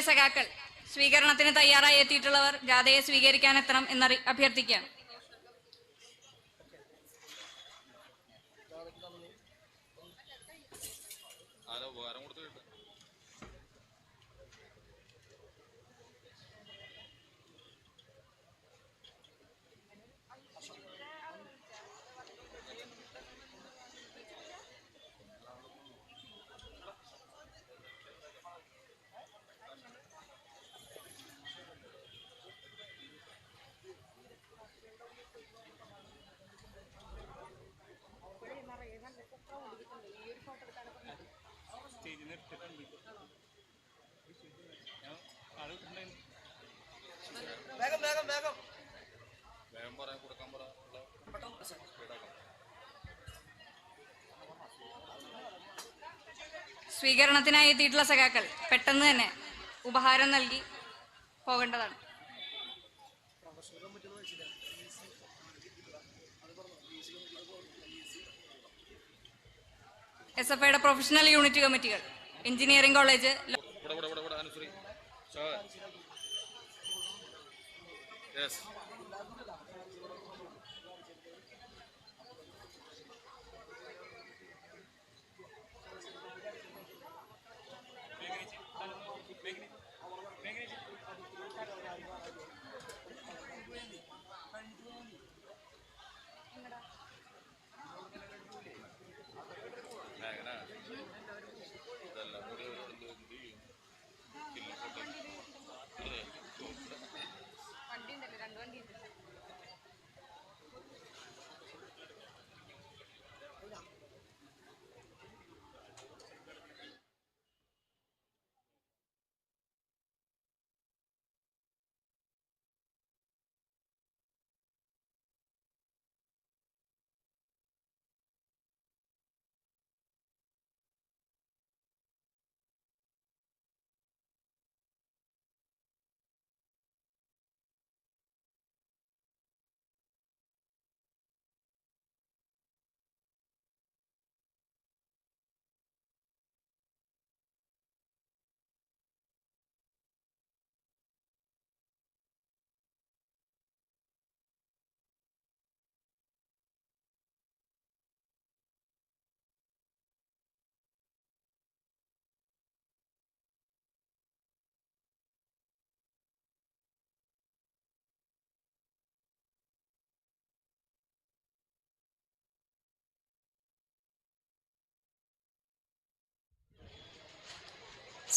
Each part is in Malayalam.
സഖാക്കൾ. സ്വീകരണത്തിന് തയ്യാറായി എത്തിയിട്ടുള്ളവർ ജാഥയെ സ്വീകരിക്കാനെത്തണം എന്നറി അഭ്യർത്ഥിക്കുകയാണ്. സ്വീകരണത്തിനായി എത്തിയിട്ടുള്ള സഖാക്കൾ പെട്ടെന്ന് തന്നെ ഉപഹാരം നൽകി പോകേണ്ടതാണ്. എസ് എഫ് ഐയുടെ പ്രൊഫഷണൽ യൂണിറ്റ് കമ്മിറ്റികൾ എഞ്ചിനീയറിംഗ് കോളേജ്. ഇവിടെ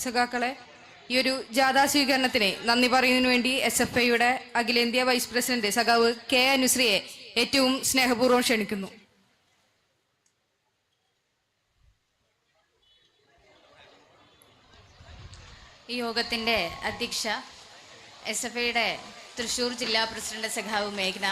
സഖാക്കളെ ഈ ഒരു ജാഥാ സ്വീകരണത്തിന് നന്ദി പറയുന്നതിന് വേണ്ടി എസ് എഫ് ഐയുടെ അഖിലേന്ത്യാ വൈസ് പ്രസിഡന്റ് സഖാവ് കെ അനുശ്രീയെ ഏറ്റവും സ്നേഹപൂർവം ക്ഷണിക്കുന്നു. ഈ യോഗത്തിന്റെ അധ്യക്ഷ എസ് എഫ് ഐയുടെ തൃശൂർ ജില്ലാ പ്രസിഡന്റ് സഖാവ് മേഘ്ന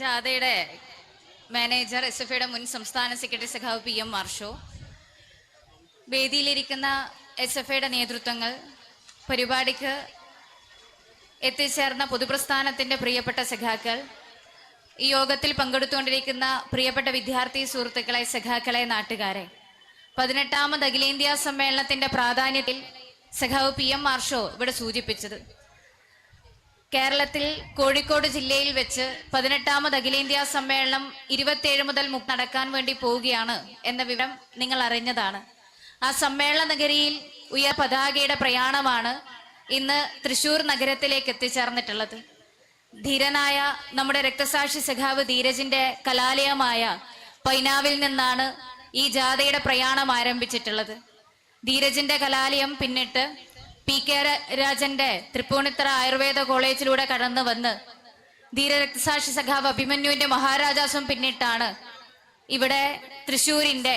ജാഥയുടെ മാനേജർ എസ് എഫ് ഐയുടെ മുൻ സംസ്ഥാന സെക്രട്ടറി സഖാവ് പി എം മാർഷോ വേദിയിലിരിക്കുന്ന എസ് എഫ് ഐയുടെ നേതൃത്വങ്ങൾ പരിപാടിക്ക് എത്തിച്ചേർന്ന പൊതുപ്രസ്ഥാനത്തിന്റെ പ്രിയപ്പെട്ട സഖാക്കൾ ഈ യോഗത്തിൽ പങ്കെടുത്തുകൊണ്ടിരിക്കുന്ന പ്രിയപ്പെട്ട വിദ്യാർത്ഥി സുഹൃത്തുക്കളെ സഖാക്കളെ നാട്ടുകാരെ. പതിനെട്ടാമത് അഖിലേന്ത്യാ സമ്മേളനത്തിന്റെ പ്രാധാന്യത്തിൽ സഖാവ് പി എം മാർഷോ ഇവിടെ സൂചിപ്പിച്ചത്. കേരളത്തിൽ കോഴിക്കോട് ജില്ലയിൽ വെച്ച് പതിനെട്ടാമത് അഖിലേന്ത്യാ സമ്മേളനം ഇരുപത്തിയേഴ് മുതൽ നടക്കാൻ വേണ്ടി പോവുകയാണ് എന്ന വിവരം നിങ്ങൾ അറിഞ്ഞതാണ്. ആ സമ്മേളന നഗരിയിൽ ഉയർ പതാകയുടെ പ്രയാണമാണ് ഇന്ന് തൃശൂർ നഗരത്തിലേക്ക് എത്തിച്ചേർന്നിട്ടുള്ളത്. ധീരനായ നമ്മുടെ രക്തസാക്ഷി സഖാവ് ധീരജിന്റെ കലാലയമായ പൈനാവിൽ നിന്നാണ് ഈ ജാഥയുടെ പ്രയാണം ആരംഭിച്ചിട്ടുള്ളത്. ധീരജിന്റെ കലാലയം പിന്നിട്ട് പി കെ രാജന്റെ തൃപ്പൂണിത്തറ ആയുർവേദ കോളേജിലൂടെ കടന്നു വന്ന് ധീരരക്തസാക്ഷി സഖാവ് അഭിമന്യുവിന്റെ മഹാരാജാസും പിന്നിട്ടാണ് ഇവിടെ തൃശൂരിന്റെ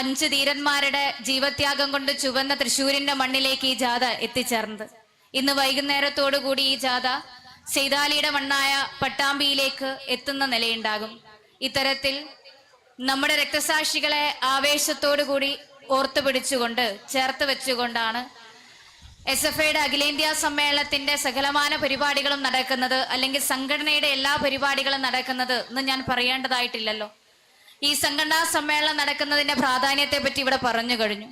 അഞ്ച് ധീരന്മാരുടെ ജീവത്യാഗം കൊണ്ട് ചുവന്ന തൃശൂരിന്റെ മണ്ണിലേക്ക് ഈ ജാഥ എത്തിച്ചേർന്നത്. ഇന്ന് വൈകുന്നേരത്തോടു കൂടി ഈ ജാഥ സെയ്താലിയുടെ മണ്ണായ പട്ടാമ്പിയിലേക്ക് എത്തുന്ന നിലയുണ്ടാകും. ഇത്തരത്തിൽ നമ്മുടെ രക്തസാക്ഷികളെ ആവേശത്തോടു കൂടി ഓർത്തു പിടിച്ചുകൊണ്ട് ചേർത്ത് വെച്ചുകൊണ്ടാണ് എസ് എഫ് ഐയുടെ അഖിലേന്ത്യാ സമ്മേളനത്തിന്റെ സകലമാന പരിപാടികളും നടക്കുന്നത് അല്ലെങ്കിൽ സംഘടനയുടെ എല്ലാ പരിപാടികളും നടക്കുന്നത് എന്ന് ഞാൻ പറയേണ്ടതായിട്ടില്ലല്ലോ. ഈ സംഘടനാ സമ്മേളനം നടക്കുന്നതിന്റെ പ്രാധാന്യത്തെ പറ്റി ഇവിടെ പറഞ്ഞു കഴിഞ്ഞു.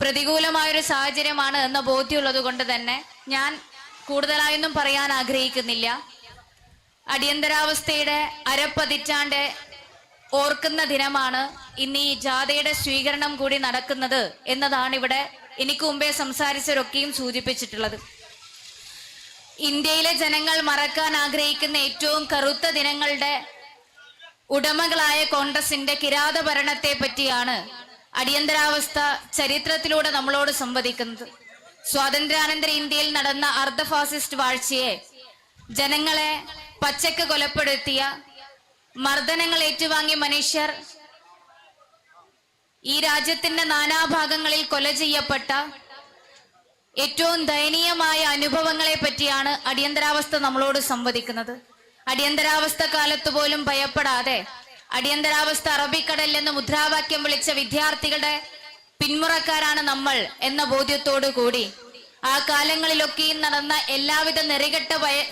പ്രതികൂലമായൊരു സാഹചര്യമാണ് എന്ന ബോധ്യമുള്ളത് കൊണ്ട് തന്നെ ഞാൻ കൂടുതലായൊന്നും പറയാൻ ആഗ്രഹിക്കുന്നില്ല. അടിയന്തരാവസ്ഥയുടെ അരപ്പതിറ്റാണ്ട് ഓർക്കുന്ന ദിനമാണ് ഇന്ന് ഈ ജാഥയുടെ സ്വീകരണം കൂടി നടക്കുന്നത് എന്നതാണ് ഇവിടെ എനിക്ക് മുമ്പേ സംസാരിച്ചവരൊക്കെയും സൂചിപ്പിച്ചിട്ടുള്ളത്. ഇന്ത്യയിലെ ജനങ്ങൾ മറക്കാൻ ആഗ്രഹിക്കുന്ന ഏറ്റവും കറുത്ത ദിനങ്ങളുടെ ഉടമകളായ കോൺഗ്രസിന്റെ കിരാത ഭരണത്തെ പറ്റിയാണ് അടിയന്തരാവസ്ഥ ചരിത്രത്തിലൂടെ നമ്മളോട് സംവദിക്കുന്നത്. സ്വാതന്ത്ര്യാനന്തര ഇന്ത്യയിൽ നടന്ന അർദ്ധ ഫാസിസ്റ്റ് വാഴ്ചയെ ജനങ്ങളെ പച്ചക്ക് കൊലപ്പെടുത്തിയ മർദ്ദനങ്ങൾ ഏറ്റുവാങ്ങിയ മനുഷ്യർ ഈ രാജ്യത്തിന്റെ നാനാഭാഗങ്ങളിൽ കൊല ചെയ്യപ്പെട്ട ഏറ്റവും ദയനീയമായ അനുഭവങ്ങളെ പറ്റിയാണ് അടിയന്തരാവസ്ഥ നമ്മളോട് സംവദിക്കുന്നത്. അടിയന്തരാവസ്ഥ കാലത്ത് പോലും ഭയപ്പെടാതെ അടിയന്തരാവസ്ഥ അറബിക്കടൽ എന്ന് മുദ്രാവാക്യം വിളിച്ച വിദ്യാർത്ഥികളുടെ പിന്മുറക്കാരാണ് നമ്മൾ എന്ന ബോധ്യത്തോടു കൂടി ആ കാലങ്ങളിലൊക്കെയും നടന്ന എല്ലാവിധ നെറികെട്ട ഭയ-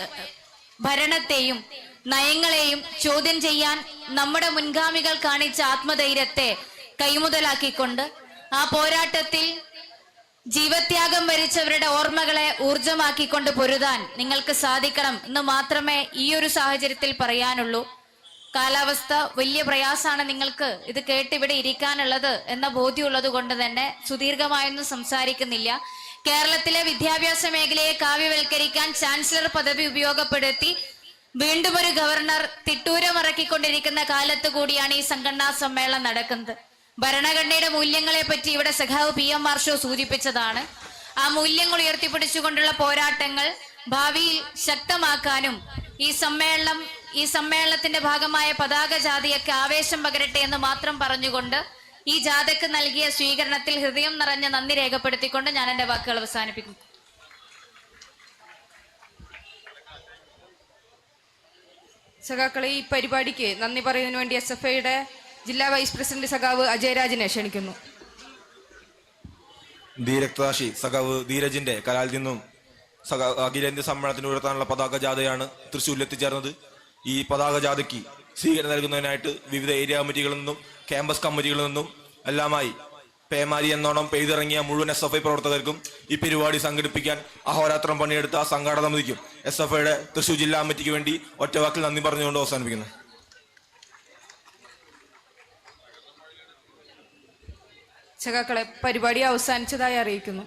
ഭരണത്തെയും നയങ്ങളെയും ചോദ്യം ചെയ്യാൻ നമ്മുടെ മുൻഗാമികൾ കാണിച്ച ആത്മധൈര്യത്തെ കൈമുതലാക്കിക്കൊണ്ട് ആ പോരാട്ടത്തിൽ ജീവത്യാഗം വരിച്ചവരുടെ ഓർമ്മകളെ ഊർജമാക്കിക്കൊണ്ട് പൊരുതാൻ നിങ്ങൾക്ക് സാധിക്കണം എന്ന് മാത്രമേ ഈ ഒരു സാഹചര്യത്തിൽ പറയാനുള്ളൂ. കാലാവസ്ഥ വലിയ പ്രയാസമാണ് നിങ്ങൾക്ക് ഇത് കേട്ട് ഇവിടെ ഇരിക്കാനുള്ളത് എന്ന ബോധ്യമുള്ളത് കൊണ്ട് തന്നെ സുദീർഘമായൊന്നും സംസാരിക്കുന്നില്ല. കേരളത്തിലെ വിദ്യാഭ്യാസ മേഖലയെ കാവ്യവൽക്കരിക്കാൻ ചാൻസലർ പദവി ഉപയോഗപ്പെടുത്തി വീണ്ടും ഒരു ഗവർണർ തിട്ടൂരമിറക്കിക്കൊണ്ടിരിക്കുന്ന കാലത്ത് കൂടിയാണ് ഈ സംഘടനാ സമ്മേളനം നടക്കുന്നത്. ഭരണഘടനയുടെ മൂല്യങ്ങളെ പറ്റി ഇവിടെ സഖാവ് പി എം മാർഷോ സൂചിപ്പിച്ചതാണ്. ആ മൂല്യങ്ങൾ ഉയർത്തിപ്പിടിച്ചുകൊണ്ടുള്ള പോരാട്ടങ്ങൾ ഭാവിയിൽ ശക്തമാക്കാനും ഈ സമ്മേളനം ഈ സമ്മേളനത്തിന്റെ ഭാഗമായ പതാക ജാതിയൊക്കെ ആവേശം പകരട്ടെ എന്ന് മാത്രം പറഞ്ഞുകൊണ്ട് ഈ ജാഥയ്ക്ക് നൽകിയ സ്വീകരണത്തിൽ ഹൃദയം നിറഞ്ഞ നന്ദി രേഖപ്പെടുത്തിക്കൊണ്ട് ഞാൻ എന്റെ വാക്കുകൾ അവസാനിപ്പിക്കുന്നു. സഖാക്കളെ ഈ പരിപാടിക്ക് നന്ദി പറയുന്നതിന് വേണ്ടി എസ് എഫ് ഐയുടെ ജില്ലാ വൈസ് പ്രസിഡന്റ് സഖാവ് അജയരാജിനെ ക്ഷണിക്കുന്നു. ധീരക്താശി സഖാവ് ധീരജിന്റെ കലാൽ നിന്നും അഖിലേന്ത്യ സമ്മേളനത്തിന് ഉയർത്താനുള്ള പതാക ജാഥയാണ് തൃശ്ശൂരിൽ എത്തിച്ചേർന്നത്. ഈ പതാക ജാഥയ്ക്ക് സ്വീകരണം നൽകുന്നതിനായിട്ട് വിവിധ ഏരിയ കമ്മിറ്റികളിൽ നിന്നും ക്യാമ്പസ് കമ്മിറ്റികളിൽ നിന്നും എല്ലാമായി പേമാരി എന്നോണം പെയ്തിറങ്ങിയ മുഴുവൻ എസ് എഫ് ഐ പ്രവർത്തകർക്കും ഈ പരിപാടി സംഘടിപ്പിക്കാൻ അഹോരാത്രം പണിയെടുത്ത സംഘാടന സമിതിക്കും എസ് എഫ് ഐയുടെ തൃശ്ശൂർ ജില്ലാ കമ്മിറ്റിക്ക് വേണ്ടി ഒറ്റവാക്കിൽ നന്ദി പറഞ്ഞുകൊണ്ട് അവസാനിപ്പിക്കുന്നു. സഖാക്കളെ പരിപാടി അവസാനിച്ചതായി അറിയിക്കുന്നു.